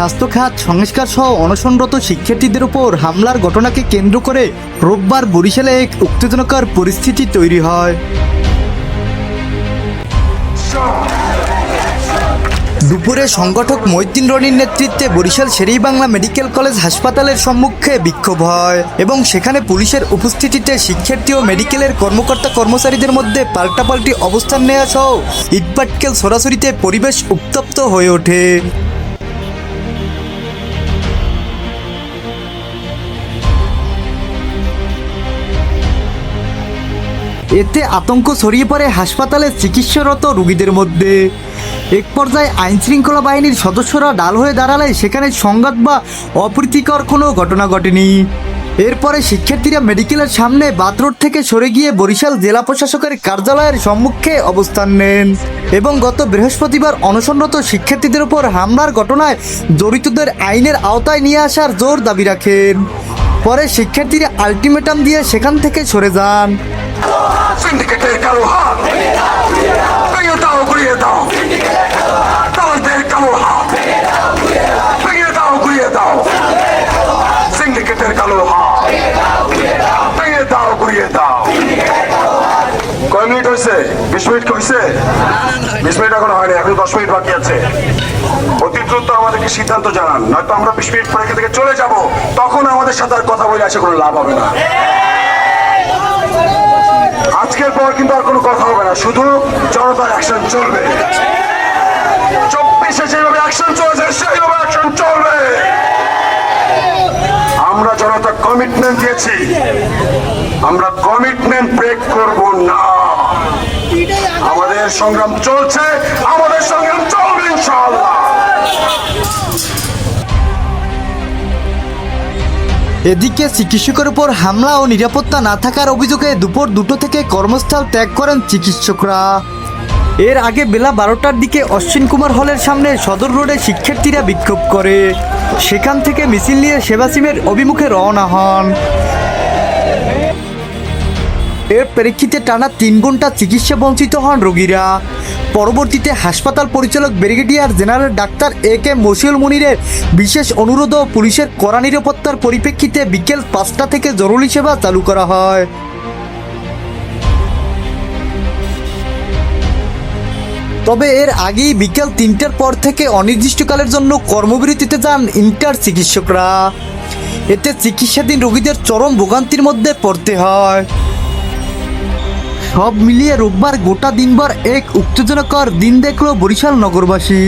স্বাস্থ্য খাত সংস্কার সহ অনশনরত শিক্ষার্থীদের উপর হামলার ঘটনাকে কেন্দ্র করে রোববার বরিশালে এক উত্তেজনাকর পরিস্থিতি তৈরি হয়। দুপুরে সংগঠক মৈতিন রনির নেতৃত্বে বরিশাল শেরেইবাংলা মেডিকেল কলেজ হাসপাতালের সম্মুখে বিক্ষোভ হয় এবং সেখানে পুলিশের উপস্থিতিতে শিক্ষার্থী ও মেডিকেলের কর্মকর্তা কর্মচারীদের মধ্যে পাল্টাপাল্টি অবস্থান নেওয়া সহ ইটপাটকেল সরাসরিতে পরিবেশ উত্তপ্ত হয়ে ওঠে। এতে আতঙ্ক ছড়িয়ে পড়ে হাসপাতালে চিকিৎসারত রোগীদের মধ্যে। এক পর্যায়ে আইন শৃঙ্খলা বাহিনীর সদস্যরা ডাল হয়ে দাঁড়ালে সেখানে সংঘাত বা অপ্রীতিকর কোনো ঘটনা ঘটেনি। এরপরে শিক্ষার্থীরা মেডিকেলের সামনে বাথরোড থেকে সরে গিয়ে বরিশাল জেলা প্রশাসকের কার্যালয়ের সম্মুখে অবস্থান নেন এবং গত বৃহস্পতিবার অনশনরত শিক্ষার্থীদের উপর হামলার ঘটনায় জড়িতদের আইনের আওতায় নিয়ে আসার জোর দাবি রাখেন। পরে শিক্ষার্থীরা আলটিমেটাম দিয়ে সেখান থেকে সরে যান। সিন্ডিকেটের কালো হাত। ভেঙে দাও ঘুরিয়ে দাও। তাদের কালো হাত। ভেঙে দাও ঘুরিয়ে দাও। সিন্ডিকেটের কালো হাত। ভেঙে দাও ঘুরিয়ে দাও। কয় মিনিট হয়েছে? বিশ মিনিট হয়েছে? বিশ মিনিট এখন হয়নি, এখন দশ মিনিট বাকি আছে। অতি দ্রুত আমাদেরকে সিদ্ধান্ত জানান, নয়তো আমরা বিশ মিনিট পরে থেকে চলে যাব। তখন আমাদের সাথে আর কথা বলে আসে কোনো লাভ হবে না। আজকের পর কিন্তু আর কোনো কথা হবে না। শুধু জনতার অ্যাকশন চলবে। চব্বিশে যেভাবে অ্যাকশন চলেছে, সেইভাবে অ্যাকশন চলবে। আমরা জনতা কমিটমেন্ট দিয়েছি। আমরা কমিটমেন্ট ব্রেক করব না। আমাদের সংগ্রাম চলছে, আমাদের সংগ্রাম চলবে ইনশাআল্লাহ। এদিকে চিকিৎসকের উপর হামলা ও নিরাপত্তা না থাকার অভিযোগে দুপুর দুটো থেকে কর্মস্থল ত্যাগ করেন চিকিৎসকরা। এর আগে বেলা বারোটার দিকে অশ্বিন কুমার হলের সামনে সদর রোডে শিক্ষার্থীরা বিক্ষোভ করে। সেখান থেকে মিছিল নিয়ে সেবাসিমের অভিমুখে রওনা হন। এর প্রেক্ষিতে টানা তিন ঘণ্টা চিকিৎসা বঞ্চিত হন রোগীরা। পরবর্তীতে হাসপাতাল পরিচালক brigadier general doctor A K Moshiul মুনিরের বিশেষ অনুরোধ ও পুলিশের কড়া নিরাপত্তার পরিপ্রেক্ষিতে বিকেল পাঁচটা থেকে জরুরি সেবা চালু করা হয়। তবে এর আগেই বিকেল তিনটার পর থেকে অনির্দিষ্টকালের জন্য কর্মবিরতিতে যান ইন্টার চিকিৎসকরা। এতে চিকিৎসাধীন রোগীদের চরম ভোগান্তির মধ্যে পড়তে হয়। সব মিলিয়ে রোববার গোটা দিনভর এক উত্তেজনাকর দিন দেখল বরিশাল নগরবাসী।